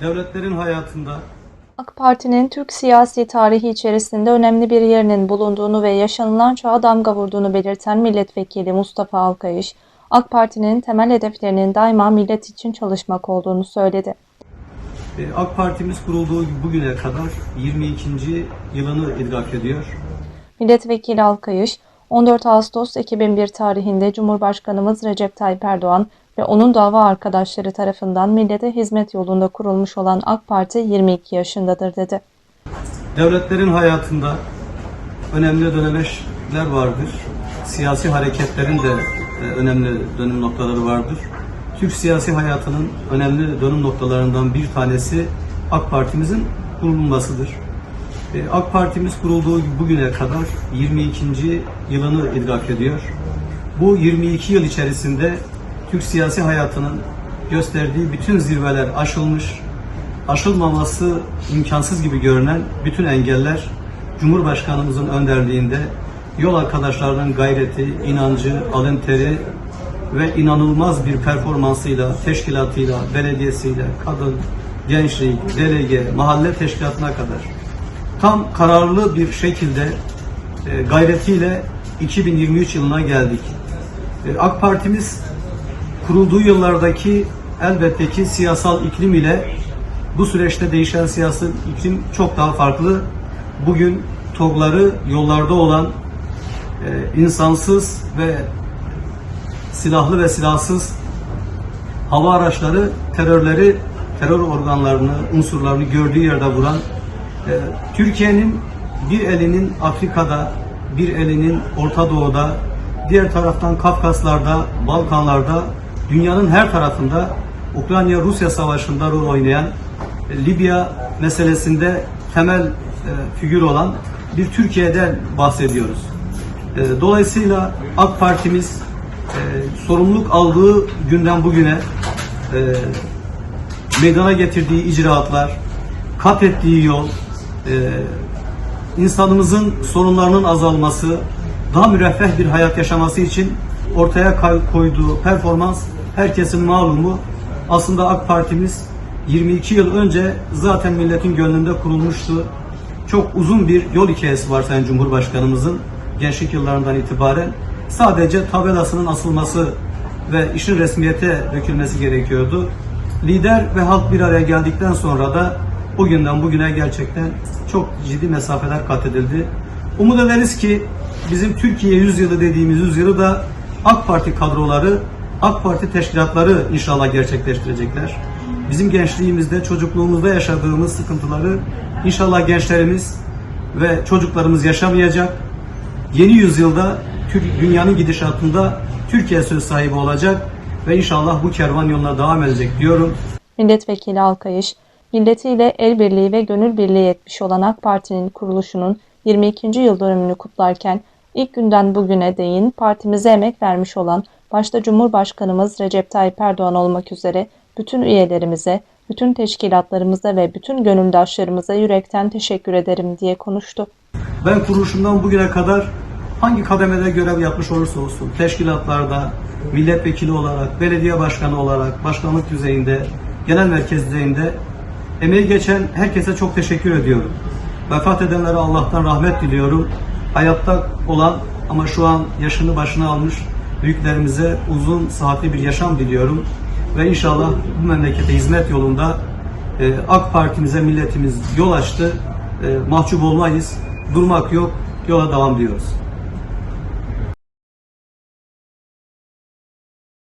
devletlerin hayatında AK Parti'nin Türk siyasi tarihi içerisinde önemli bir yerinin bulunduğunu ve yaşanılan çağa damga vurduğunu belirten milletvekili Mustafa Alkayış, AK Parti'nin temel hedeflerinin daima millet için çalışmak olduğunu söyledi. e, AK Partimiz kurulduğu bugüne kadar 22. yılını idrak ediyor. Milletvekili Alkayış, 14 Ağustos 2001 tarihinde Cumhurbaşkanımız Recep Tayyip Erdoğan ve onun dava arkadaşları tarafından millete hizmet yolunda kurulmuş olan AK Parti 22 yaşındadır dedi. Devletlerin hayatında önemli dönemeçler vardır. Siyasi hareketlerin de e, önemli dönüm noktaları vardır. Türk siyasi hayatının önemli dönüm noktalarından bir tanesi AK Partimizin kurulmasıdır. E, AK Partimiz kurulduğu bugüne kadar 22. yılını idrak ediyor. Bu 22 yıl içerisinde Türk siyasi hayatının gösterdiği bütün zirveler aşılmış, aşılmaması imkansız gibi görünen bütün engeller Cumhurbaşkanımızın önderliğinde yol arkadaşlarının gayreti, inancı, alın teri ve inanılmaz bir performansıyla, teşkilatıyla, belediyesiyle, kadın, gençlik, delege, mahalle teşkilatına kadar tam kararlı bir şekilde e, gayretiyle 2023 yılına geldik. E, AK Partimiz kurulduğu yıllardaki elbette ki siyasal iklim ile bu süreçte değişen siyasal iklim çok daha farklı. Bugün TOG'ları yollarda olan e, insansız ve silahlı ve silahsız hava araçları terörleri, terör organlarını, unsurlarını gördüğü yerde vuran Türkiye'nin bir elinin Afrika'da, bir elinin Orta Doğu'da, diğer taraftan Kafkaslar'da, Balkanlar'da, dünyanın her tarafında Ukrayna-Rusya savaşında rol oynayan, e, Libya meselesinde temel e, figür olan bir Türkiye'den bahsediyoruz. E, Dolayısıyla AK Partimiz sorumluluk aldığı günden bugüne e, meydana getirdiği icraatlar, kat ettiği yol, e, insanımızın sorunlarının azalması, daha müreffeh bir hayat yaşaması için ortaya koyduğu performans herkesin malumu. Aslında AK Partimiz 22 yıl önce zaten milletin gönlünde kurulmuştu. Çok uzun bir yol hikayesi var Sayın Cumhurbaşkanımızın gençlik yıllarından itibaren. Sadece tabelasının asılması ve işin resmiyete dökülmesi gerekiyordu. Lider ve halk bir araya geldikten sonra da o günden bugüne gerçekten çok ciddi mesafeler kat edildi. Umut ederiz ki bizim Türkiye yüzyılı dediğimiz yüzyılı da AK Parti kadroları, AK Parti teşkilatları inşallah gerçekleştirecekler. Bizim gençliğimizde, çocukluğumuzda yaşadığımız sıkıntıları inşallah gençlerimiz ve çocuklarımız yaşamayacak. Yeni yüzyılda dünyanın gidişatında Türkiye söz sahibi olacak ve inşallah bu kervan yoluna devam edecek diyorum. Milletvekili Alkayış, milletiyle el birliği ve gönül birliği etmiş olan AK Parti'nin kuruluşunun 22. yıl dönümünü kutlarken ilk günden bugüne değin partimize emek vermiş olan başta Cumhurbaşkanımız Recep Tayyip Erdoğan olmak üzere bütün üyelerimize, bütün teşkilatlarımıza ve bütün gönüldaşlarımıza yürekten teşekkür ederim diye konuştu. Ben kuruluşumdan bugüne kadar hangi kademede görev yapmış olursa olsun, teşkilatlarda, milletvekili olarak, belediye başkanı olarak, başkanlık düzeyinde, genel merkez düzeyinde emeği geçen herkese çok teşekkür ediyorum. Vefat edenlere Allah'tan rahmet diliyorum. Hayatta olan ama şu an yaşını başına almış büyüklerimize uzun, sıhhatli bir yaşam diliyorum. Ve inşallah bu memlekete hizmet yolunda e, AK Partimize milletimiz yol açtı. E, mahcup olmayız. Durmak yok. Yola devam diyoruz.